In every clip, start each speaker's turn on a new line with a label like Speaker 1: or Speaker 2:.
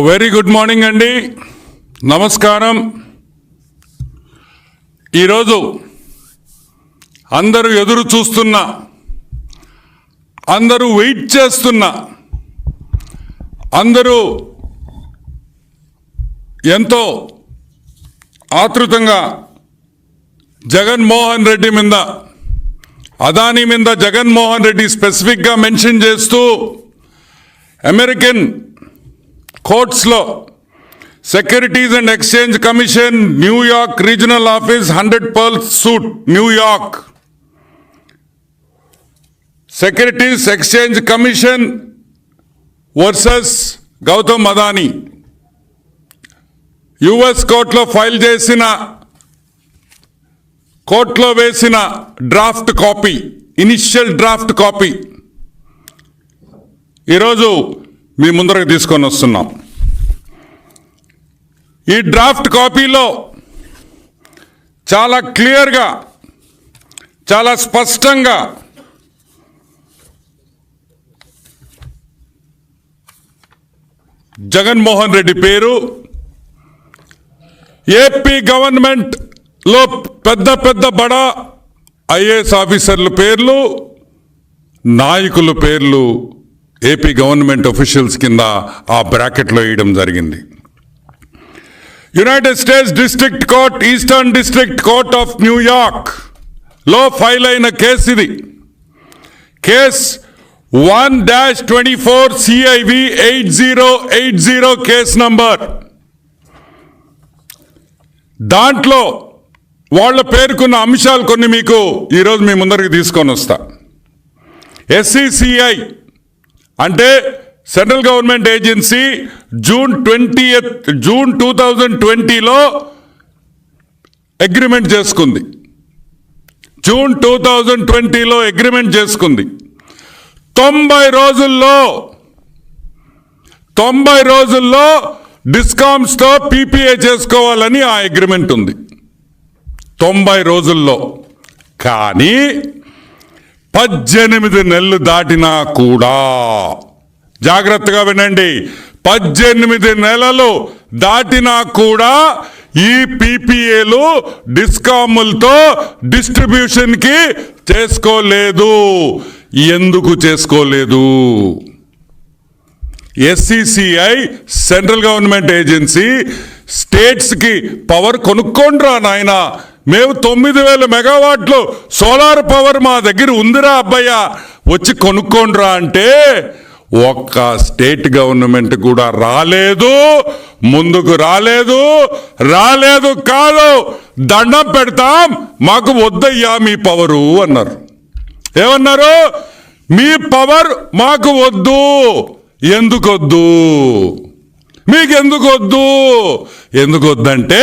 Speaker 1: Very good morning అండి నమస్కారం ఈరోజు అందరూ ఎదురు చూస్తున్న అందరూ వెయిట్ చేస్తున్న అందరూ ఎంతో ఆతృతంగా జగన్మోహన్ రెడ్డి మీద అదానీ మీద జగన్మోహన్ రెడ్డి స్పెసిఫిక్గా మెన్షన్ చేస్తూ American కోర్ట్స్లో securities and exchange commission New York regional office hundred pursuant New York securities exchange commission versus Gautam Adani US కోర్టులో ఫైల్ చేసిన కోర్టులో వేసిన draft copy initial draft copy ఈరోజు మీ ముందరకు తీసుకొని వస్తున్నాం. ఈ డ్రాఫ్ట్ కాపీలో చాలా క్లియర్గా చాలా స్పష్టంగా జగన్మోహన్ రెడ్డి పేరు ఏపీ గవర్నమెంట్లో పెద్ద పెద్ద బడా ఐఏఎస్ ఆఫీసర్ల పేర్లు నాయకుల పేర్లు ఏపీ గవర్నమెంట్ ఒఫీషియల్స్ కింద ఆ బ్రాకెట్లో వేయడం జరిగింది. United States district court eastern district court of న్యూయార్క్లో ఫైల్ అయిన కేసు ఇది. Case one dash twenty four CIV eight zero eight zero case number. దాంట్లో వాళ్ళ పేర్కొన్న అంశాలు కొన్ని మీకు ఈరోజు మీ ముందరికి తీసుకొని వస్తా. ఎస్సిసిఐ అంటే central government agency June twenty June two thousand ట్వంటీలో అగ్రిమెంట్ చేసుకుంది. జూన్ టూ థౌజండ్ ట్వంటీలో అగ్రిమెంట్ చేసుకుంది. తొంభై రోజుల్లో తొంభై రోజుల్లో డిస్కామ్స్తో పీపీఏ చేసుకోవాలని ఆ అగ్రిమెంట్ ఉంది. తొంభై రోజుల్లో. కానీ పద్దెనిమిది నెలలు దాటినా కూడా. జాగ్రత్తగా వినండి. పద్దెనిమిది నెలలు దాటినా కూడా ఈ పీపీఏలు డిస్కాములతో డిస్ట్రిబ్యూషన్కి చేసుకోలేదు. ఎందుకు చేసుకోలేదు? ఎస్సిసిఐ సెంట్రల్ గవర్నమెంట్ ఏజెన్సీ స్టేట్స్కి పవర్ కొనుక్కోండ్రా నాయనా. మేము తొమ్మిది వేల మెగావాట్లు సోలార్ పవర్ మా దగ్గర ఉందిరా అబ్బయ్య. వచ్చి కొనుక్కోండిరా అంటే ఒక్క స్టేట్ గవర్నమెంట్ కూడా రాలేదు ముందుకు రాలేదు రాలేదు కాదు. దండం పెడతాం మాకు వద్దయ్యా మీ పవరు అన్నారు. ఏమన్నారు? మీ పవర్ మాకు వద్దు. ఎందుకు వద్దు మీకు ఎందుకు వద్దు ఎందుకు వద్దంటే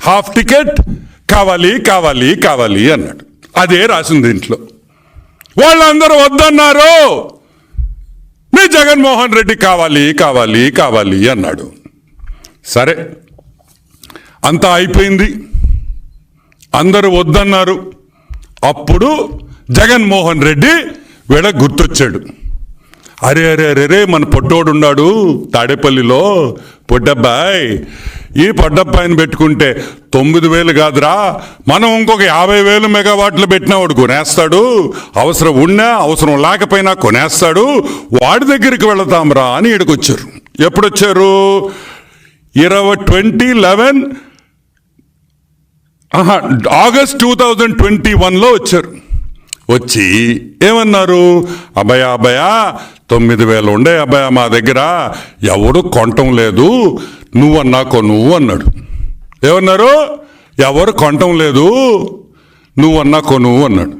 Speaker 1: హాఫ్ టికెట్ కావాలి కావాలి కావాలి అన్నాడు. అదే రాసింది దీంట్లో. వాళ్ళందరూ వద్దన్నారు. మీ జగన్మోహన్ రెడ్డి కావాలి కావాలి కావాలి అన్నాడు. సరే అంతా అయిపోయింది. అందరూ వద్దన్నారు. అప్పుడు జగన్మోహన్ రెడ్డి వీడ గుర్తొచ్చాడు. అరే అరే అరే రే మన పొట్టోడు ఉన్నాడు తాడేపల్లిలో. పొడ్డబ్బాయ్ ఈ పొడ్డబ్బాయిని పెట్టుకుంటే తొమ్మిది వేలు కాదురా. మనం ఇంకొక యాభై వేలు మెగావాట్లు పెట్టినా వాడు కొనేస్తాడు. అవసరం ఉన్నా అవసరం లేకపోయినా కొనేస్తాడు. వాడి దగ్గరికి వెళతాంరా అని ఇక్కడికొచ్చారు ఎప్పుడు వచ్చారు ఇరవై twenty eleven August two thousand twenty వన్లో వచ్చారు. వచ్చి ఏమన్నారు? అభయ అభయ తొమ్మిది వేలు ఉండే అబ్బాయి మా దగ్గర ఎవడు కొనటం లేదు. నువ్వన్నా కొను అన్నాడు. ఏమన్నారు? ఎవరు కొనటం లేదు. నువ్వన్నా కొను అన్నాడు.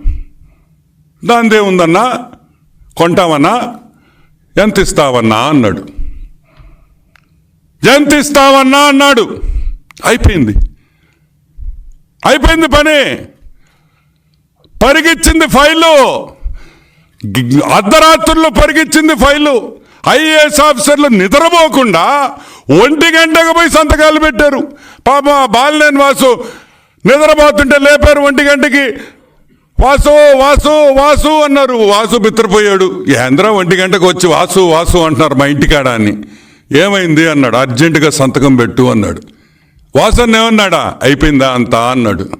Speaker 1: దానిదే ఉందన్నా? కొంటావన్నా? ఎంత ఇస్తావన్నా అన్నాడు. ఎంత ఇస్తావన్నా అన్నాడు. అయిపోయింది. అయిపోయింది పని. పరిగిచ్చింది ఫైల్లో అర్ధరాత్రుల్లో పరిగెచ్చింది ఫైలు. ఐఏఎస్ ఆఫీసర్లు నిద్రపోకుండా ఒంటి గంటకు పోయి సంతకాలు పెట్టారు. పాప బాలినేని వాసు నిద్రపోతుంటే లేపారు ఒంటి గంటకి. వాసు వాసు వాసు అన్నారు. వాసు బిత్రపోయాడు. ఏంద్రా ఒంటి గంటకు వచ్చి వాసు వాసు అంటున్నారు మా ఇంటికాడ అని. ఏమైంది అన్నాడు. అర్జెంటుగా సంతకం పెట్టు అన్నాడు. వాసన్న ఏమన్నాడా? అయిపోయిందా అంతా అన్నాడు.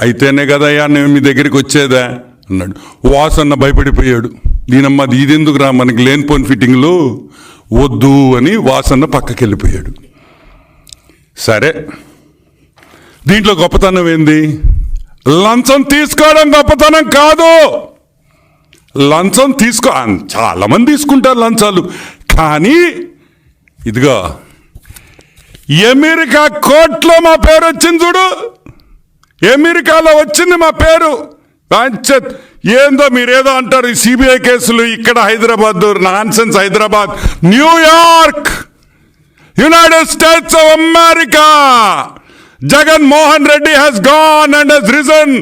Speaker 1: అయితేనే కదయ్యా నేను మీ దగ్గరికి వచ్చేదా? అన్నాడు. వాసన్న భయపడిపోయాడు. దీనమ్మ ఇది ఎందుకురా మనకి లేనిపోని ఫిట్టింగ్లు వద్దు అని వాసన్న పక్కకి వెళ్ళిపోయాడు సరే దీంట్లో గొప్పతనం ఏంది? లంచం తీసుకోవడం గొప్పతనం కాదు. లంచం తీసుకో చాలామంది తీసుకుంటారు లంచాలు. కానీ ఇదిగో అమెరికా కోర్టులో మా పేరు వచ్చింది చూడు. అమెరికాలో వచ్చింది మా పేరు. పంచత్ ఏందో మీరేదో అంటారు ఈ సిబిఐ కేసులు ఇక్కడ Hyderabad nonsense Hyderabad New York United States of America. Jagan Mohan Reddy has gone and he's risen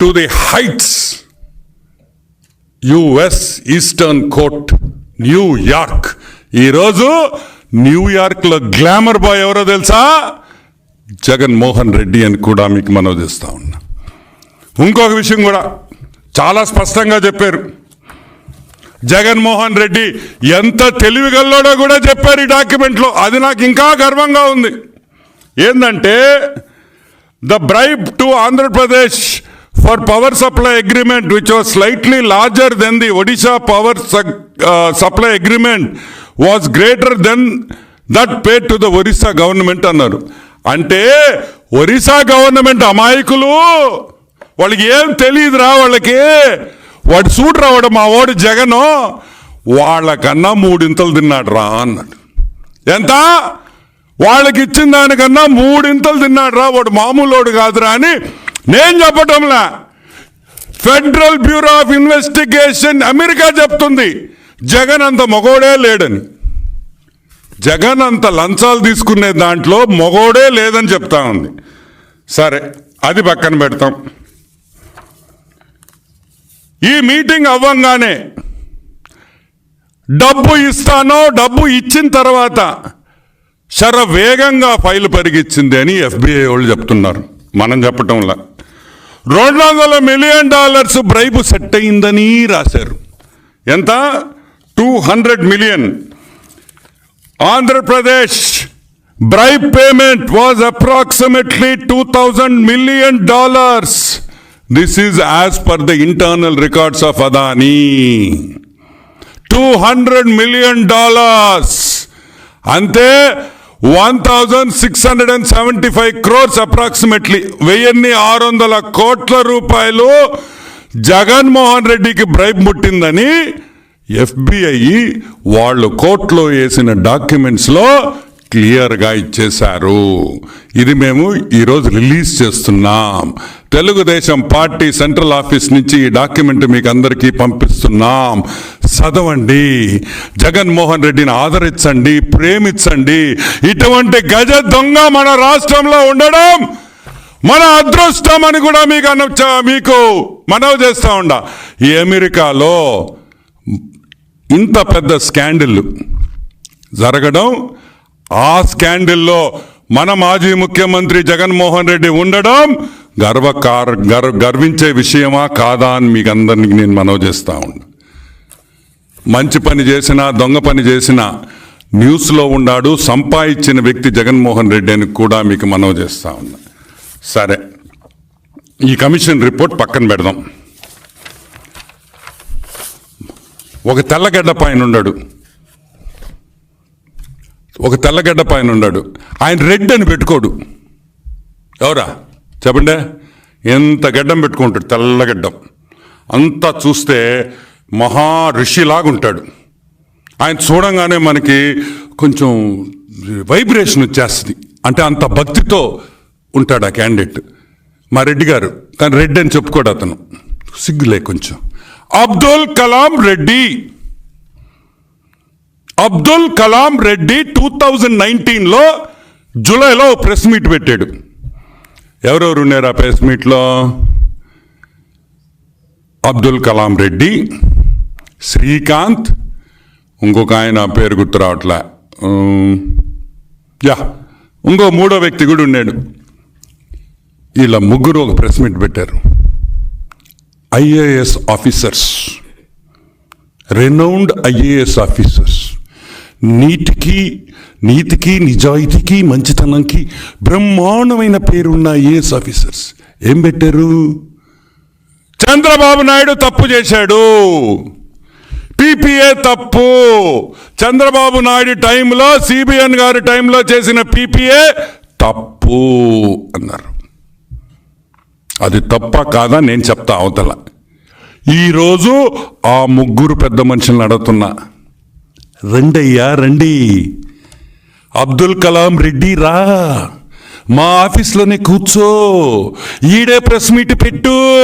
Speaker 1: to the heights US eastern court New York ఈరోజు న్యూయార్క్లో గ్లామర్ బాయ్ ఎవరో తెలుసా? జగన్మోహన్ రెడ్డి అని కూడా మీకు మనోదిస్తా ఉన్నా. ఇంకొక విషయం కూడా చాలా స్పష్టంగా చెప్పారు. జగన్మోహన్ రెడ్డి ఎంత తెలివిగల్లోడో కూడా చెప్పారు ఈ డాక్యుమెంట్లో. అది నాకు ఇంకా గర్వంగా ఉంది. ఏంటంటే the bribe to Andhra Pradesh for power supply agreement which was slightly larger than the Odisha power supply agreement was greater than that pay to the Orissa government అన్నారు. అంటే ఒరిస్సా గవర్నమెంట్ అమాయకులు వాళ్ళకి ఏం తెలియదురా వాళ్ళకి. వాడు సూట్ రావడం మా వాడు జగను వాళ్ళకన్నా మూడింతలు తిన్నాడు రా అన్నాడు. ఎంత? వాళ్ళకి ఇచ్చిన దానికన్నా మూడింతలు తిన్నాడు రా వాడు మామూలోడు కాదురా అని నేను చెప్పటంలా. Federal bureau of investigation America చెప్తుంది జగన్ అంత మగోడే లేడని. జగన్ అంత లంచాలు తీసుకునే దాంట్లో మగోడే లేదని చెప్తా ఉంది. సరే అది పక్కన పెడతాం. ఈ మీటింగ్ అవ్వంగానే డబ్బు ఇస్తానో డబ్బు ఇచ్చిన తర్వాత శర వేగంగా ఫైల్ పరిగిచ్చింది అని ఎఫ్బిఐ వాళ్ళు చెప్తున్నారు. మనం చెప్పటంలా రెండు వందల మిలియన్ డాలర్స్ బ్రైబు సెట్ అయిందని రాశారు. ఎంత? Two hundred million. Andhra Pradesh bribe payment was approximately two thousand million dollars. This is as per the internal records of Adani two hundred million dollars అంతే one thousand six hundred and seventy five crores approximately వెయ్యిన్ని ఆరు వందల కోట్ల రూపాయలు జగన్మోహన్ రెడ్డికి bribe ముట్టిందని FBI వాళ్ళు కోర్టులో వేసిన డాక్యుమెంట్స్లో క్లియర్గా ఇచ్చేశారు. ఇది మేము ఈరోజు రిలీజ్ చేస్తున్నాం. తెలుగుదేశం పార్టీ సెంట్రల్ ఆఫీస్ నుంచి ఈ డాక్యుమెంట్ మీకు అందరికీ పంపిస్తున్నాం. చదవండి. జగన్మోహన్ రెడ్డిని ఆదరించండి ప్రేమించండి. ఇటువంటి గజ దొంగ మన రాష్ట్రంలో ఉండడం మన అదృష్టం అని కూడా మీకు అన్న మీకు మనవి చేస్తూ ఉండ. ఈ అమెరికాలో ఇంత పెద్ద స్కాండిల్ జరగడం ఆ స్కాండిల్లో మన మాజీ ముఖ్యమంత్రి జగన్మోహన్ రెడ్డి ఉండడం గర్వకార గర్వ గర్వించే విషయమా కాదా అని మీకు అందరినీ నేను మనవి చేస్తా ఉన్నా. మంచి పని చేసినా దొంగ పని చేసినా న్యూస్లో ఉన్నాడు సంపాదించిన వ్యక్తి జగన్మోహన్ రెడ్డి అని కూడా మీకు మనవి చేస్తా ఉన్నా. సరే ఈ కమిషన్ రిపోర్ట్ పక్కన పెడదాం. ఒక తెల్లగడ్డ పైన ఉన్నాడు. ఒక తెల్లగడ్డ పైన ఉన్నాడు. ఆయన రెడ్ అని పెట్టుకోడు. ఎవరా? చెప్పండి. ఎంత గడ్డం పెట్టుకుంటాడు? తెల్లగడ్డం అంతా చూస్తే మహా ఋషిలాగా ఉంటాడు ఆయన చూడంగానే మనకి కొంచెం వైబ్రేషన్ వచ్చేస్తుంది. అంటే అంత భక్తితో ఉంటాడు ఆ క్యాండిడేట్. మా రెడ్డి గారు కానీ రెడ్డి అని చెప్పుకోడు అతను. సిగ్గులే కొంచెం. అబ్దుల్ కలాం రెడ్డి. అబ్దుల్ కలాం రెడ్డి టూ థౌజండ్ నైన్టీన్లో జూలైలో ప్రెస్ మీట్ పెట్టాడు. ఎవరెవరు ఉన్నారు ఆ ప్రెస్ మీట్లో అబ్దుల్ కలాం రెడ్డి శ్రీకాంత్ ఇంకొక ఆయన పేరు గుర్తు రావట్లే. యా ఇంకో మూడో వ్యక్తి కూడా ఉన్నాడు. వీళ్ళ ముగ్గురు ఒక ప్రెస్ మీట్ పెట్టారు. IAS officers. Renowned IAS officers. నీటికి నీతికి నిజాయితీకి మంచితనంకి బ్రహ్మాండమైన పేరున్న ఐఏఎస్ ఆఫీసర్స్. ఏం పెట్టారు? చంద్రబాబు నాయుడు తప్పు చేశాడు. పీపీఏ తప్పు. చంద్రబాబు నాయుడు టైంలో సిబిఎన్ గారి టైంలో చేసిన పీపీఏ తప్పు అన్నారు. అది తప్ప కాదా నేను చెప్తా అవతల. ఈరోజు ఆ ముగ్గురు పెద్ద మనుషులను అడుగుతున్నా. రండయ్యా రండి. అబ్దుల్ కలాం రెడ్డి రా. మా ఆఫీస్లోనే కూర్చో. ఈడే ప్రెస్ మీట్ పెట్టు.